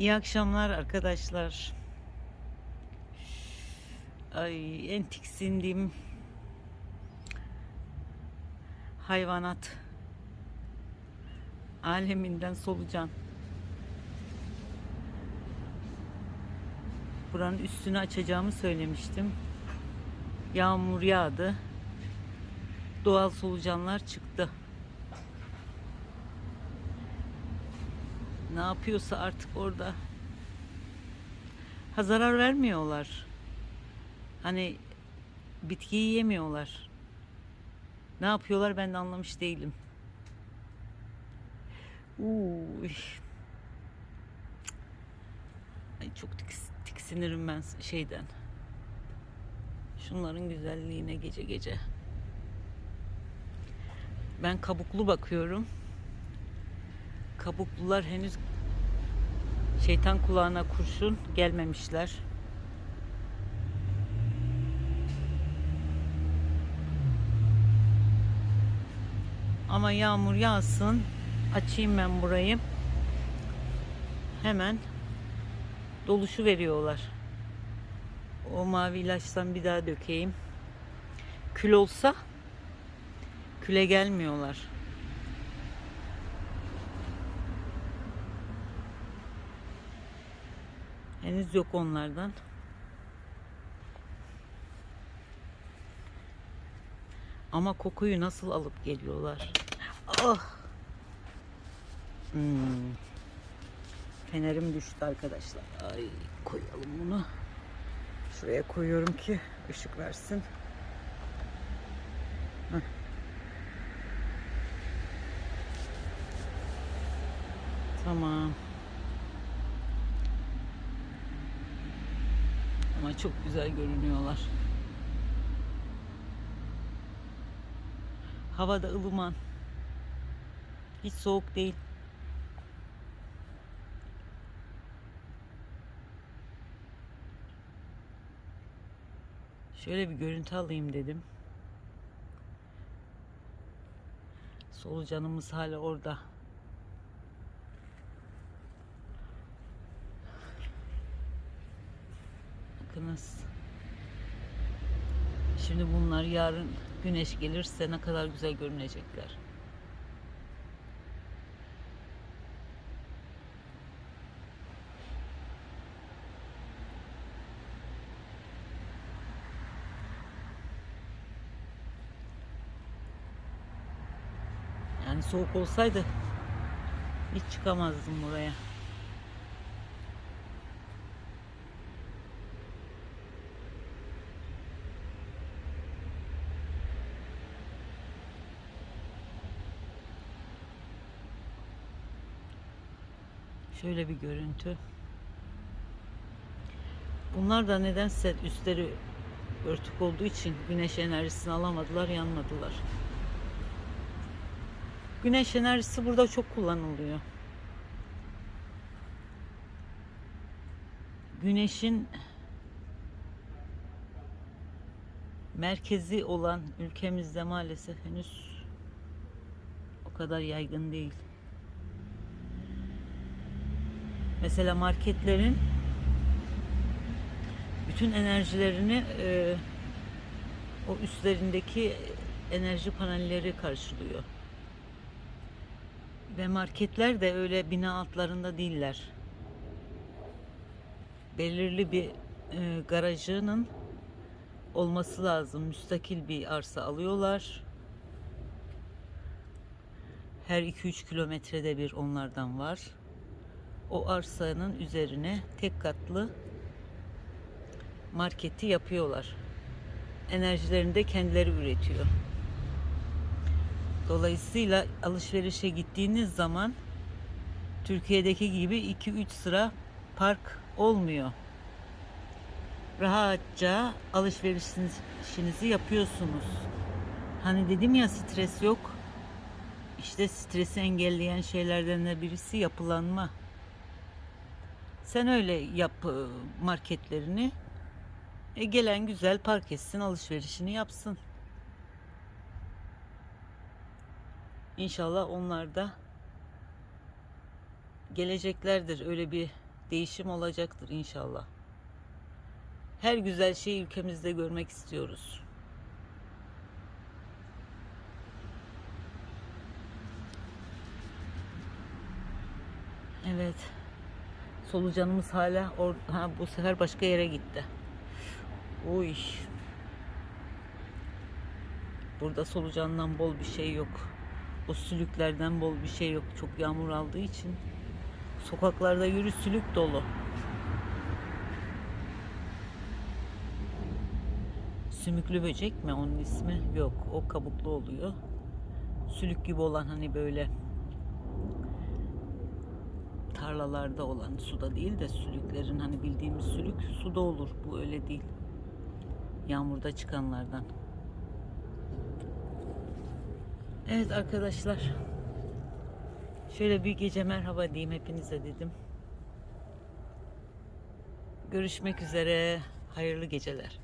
İyi akşamlar arkadaşlar. Ay en tiksindiğim hayvanat aleminden solucan. Buranın üstünü açacağımı söylemiştim. Yağmur yağdı. Doğal solucanlar çıktı. Ne yapıyorsa artık orada. Ha zarar vermiyorlar. Hani bitkiyi yemiyorlar. Ne yapıyorlar ben de anlamış değilim. Uy. Ay çok tiks- tiksinirim ben şeyden. Şunların güzelliğine gece gece. Ben kabuklu bakıyorum. Kabuklular henüz şeytan kulağına kurşun gelmemişler. Ama yağmur yağsın. Açayım ben burayı. Hemen doluşu veriyorlar. O mavi ilaçtan bir daha dökeyim. Kül olsa küle gelmiyorlar. Henüz yok onlardan. Ama kokuyu nasıl alıp geliyorlar? Ah! Hmm. Fenerim düştü arkadaşlar. Ay koyalım bunu. Şuraya koyuyorum ki ışık versin. Heh. Tamam. Ama çok güzel görünüyorlar. Hava da ılıman. Hiç soğuk değil. Şöyle bir görüntü alayım dedim. Solucanımız hala orada. Bakınız. Şimdi bunlar yarın güneş gelirse ne kadar güzel görünecekler. Yani soğuk olsaydı hiç çıkamazdım buraya. Şöyle bir görüntü. Bunlar da nedense üstleri örtük olduğu için güneş enerjisini alamadılar, yanmadılar. Güneş enerjisi burada çok kullanılıyor. Güneşin merkezi olan ülkemizde maalesef henüz o kadar yaygın değil. Mesela marketlerin bütün enerjilerini e, o üstlerindeki enerji panelleri karşılıyor. Ve marketler de öyle bina altlarında değiller. Belirli bir e, garajının olması lazım. Müstakil bir arsa alıyorlar. Her 2-3 kilometrede bir onlardan var. O arsanın üzerine tek katlı marketi yapıyorlar. Enerjilerini de kendileri üretiyor. Dolayısıyla alışverişe gittiğiniz zaman Türkiye'deki gibi 2-3 sıra park olmuyor. Rahatça alışverişinizi yapıyorsunuz. Hani dedim ya stres yok. İşte stresi engelleyen şeylerden de birisi yapılanma. Sen öyle yap e, marketlerini. E gelen güzel park etsin, alışverişini yapsın. İnşallah onlar da geleceklerdir. Öyle bir değişim olacaktır inşallah. Her güzel şeyi ülkemizde görmek istiyoruz. Evet. Solucanımız hala or ha, bu sefer başka yere gitti. Uy. Burada solucandan bol bir şey yok. O sülüklerden bol bir şey yok. Çok yağmur aldığı için. Sokaklarda yürü sülük dolu. Sümüklü böcek mi onun ismi? Yok. O kabuklu oluyor. Sülük gibi olan hani böyle tarlalarda olan suda değil de sülüklerin hani bildiğimiz sülük suda olur. Bu öyle değil. Yağmurda çıkanlardan. Evet arkadaşlar. Şöyle bir gece merhaba diyeyim hepinize dedim. Görüşmek üzere. Hayırlı geceler.